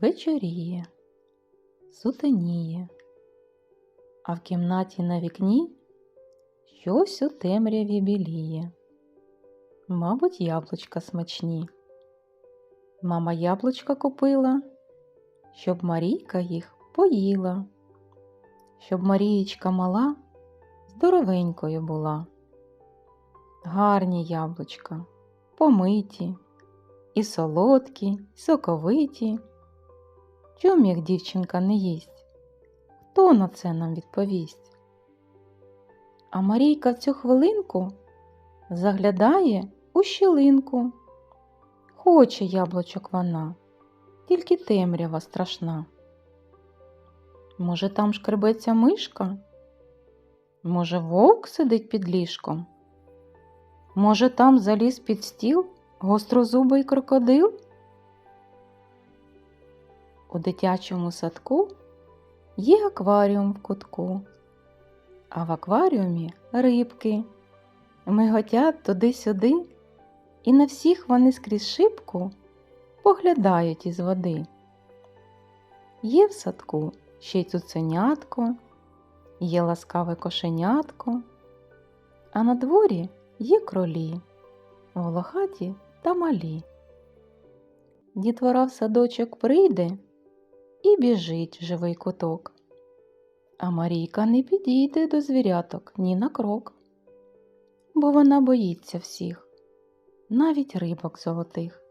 Вечоріє, сутеніє, а в кімнаті на вікні щось у темряві біліє. Мабуть, яблучка смачні. Мама яблучка купила, щоб Марійка їх поїла, щоб Марієчка мала здоровенькою була. Гарні яблучка, помиті, і солодкі, і соковиті. Чом їх дівчинка не їсть? Хто на це нам відповість? А Марійка в цю хвилинку заглядає у щілинку. Хоче яблучок вона, тільки темрява страшна. Може, там шкребеться мишка? Може, вовк сидить під ліжком? Може, там заліз під стіл гострозубий крокодил? У дитячому садку є акваріум в кутку, а в акваріумі рибки. Миготять туди-сюди, і на всіх вони скрізь шибку поглядають із води. Є в садку ще й цуценятко, є ласкаве кошенятко, а на дворі є кролі, волохаті та малі. Дітвора в садочок прийде і біжить в живий куток. А Марійка не підійде до звіряток ні на крок, бо вона боїться всіх, навіть рибок золотих.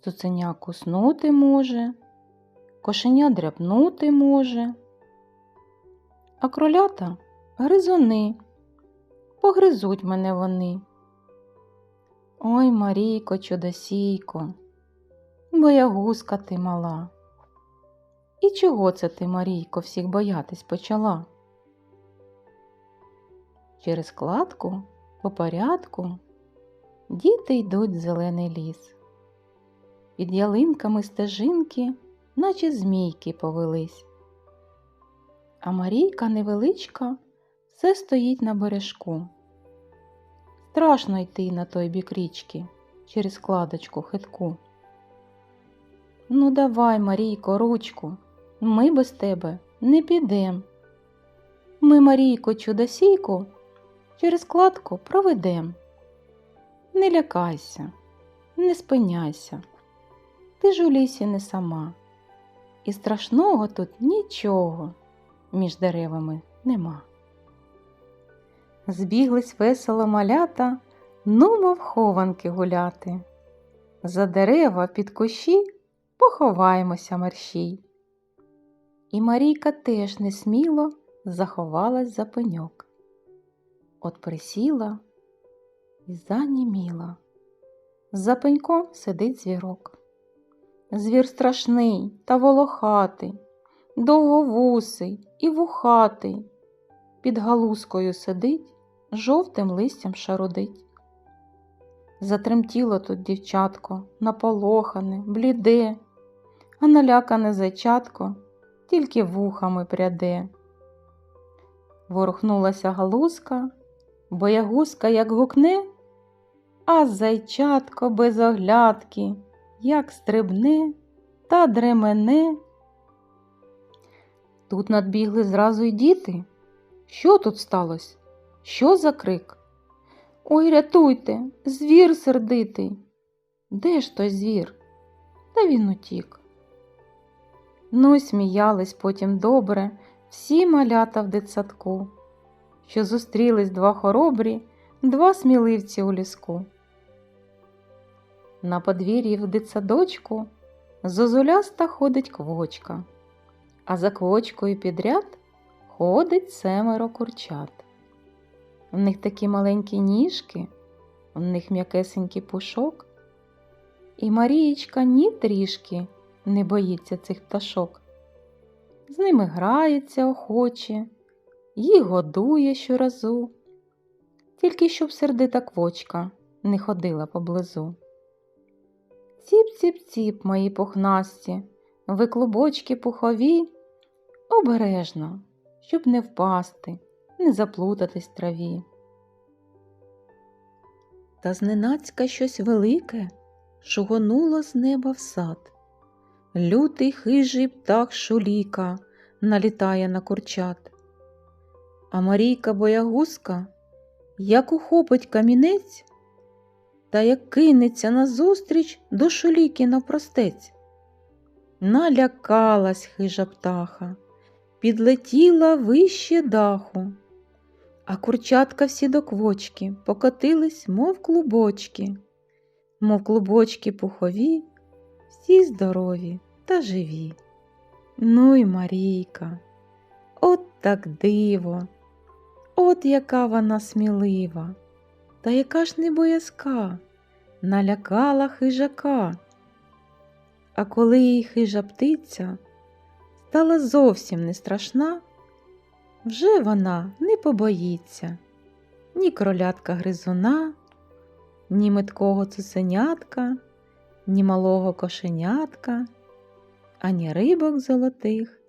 Цуценя куснути може, кошеня дряпнути може, а кролята гризуни, погризуть мене вони. Ой, Марійко, чудосійко, боягузка ти мала. І чого це ти, Марійко, всіх боятись почала? Через кладку по порядку діти йдуть в зелений ліс. Під ялинками стежинки, наче змійки повелись. А Марійка невеличка все стоїть на бережку. Страшно йти на той бік річки через кладочку хитку. Ну, давай, Марійко, ручку, ми без тебе не підем. Ми, Марійко, чудосійку, через кладку проведем. Не лякайся, не спиняйся, ти ж у лісі не сама, і страшного тут нічого між деревами нема. Збіглись весело малята, ну мов хованки гуляти. За дерева під кущі поховаємося мерщій. І Марійка теж несміло заховалась за пеньок. От присіла і заніміла. За пеньком сидить звірок. Звір страшний та волохатий, довговусий і вухатий. Під галузкою сидить, жовтим листям шарудить. Затремтіло тут дівчатко, наполохане, бліде, а налякане зайчатко тільки вухами пряде. Ворухнулася галузка, боягузка як гукне, а зайчатко без оглядки, як стрибне та дремене. Тут надбігли зразу й діти. Що тут сталося? Що за крик? Ой, рятуйте, звір сердитий. Де ж той звір? Та він утік. Ну, й сміялись потім добре всі малята в дитсадку, що зустрілись два хоробрі, два сміливці у ліску. На подвір'ї в дитсадочку зозуляста ходить квочка, а за квочкою підряд ходить семеро курчат. В них такі маленькі ніжки, в них м'якесенький пушок, і Марієчка ні трішки не боїться цих пташок. З ними грається охоче, їх годує щоразу, тільки щоб сердита квочка не ходила поблизу. Ціп-ціп-ціп, мої пухнасті, ви клубочки пухові, обережно, щоб не впасти, не заплутатись траві. Та зненацька щось велике шугонуло з неба в сад. Лютий хижий птах шуліка налітає на курчат. А Марійка боягузка, як ухопить камінець, та як кинеться назустріч до шуліки навпростець. Налякалась хижа птаха, підлетіла вище даху, а курчатка всі до квочки покотились, мов клубочки, мов клубочки пухові, всі здорові та живі. Ну й Марійка, от так диво, от яка вона смілива, та яка ж не боязка, налякала хижака. А коли їй хижа птиця стала зовсім не страшна, вже вона не побоїться ні кролятка гризуна, ні меткого цуценятка, ні малого кошенятка, ані рибок золотих,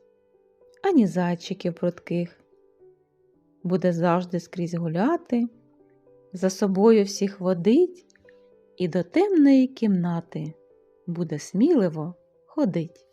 ані зайчиків прудких. Буде завжди скрізь гуляти, за собою всіх водить і до темної кімнати буде сміливо ходить.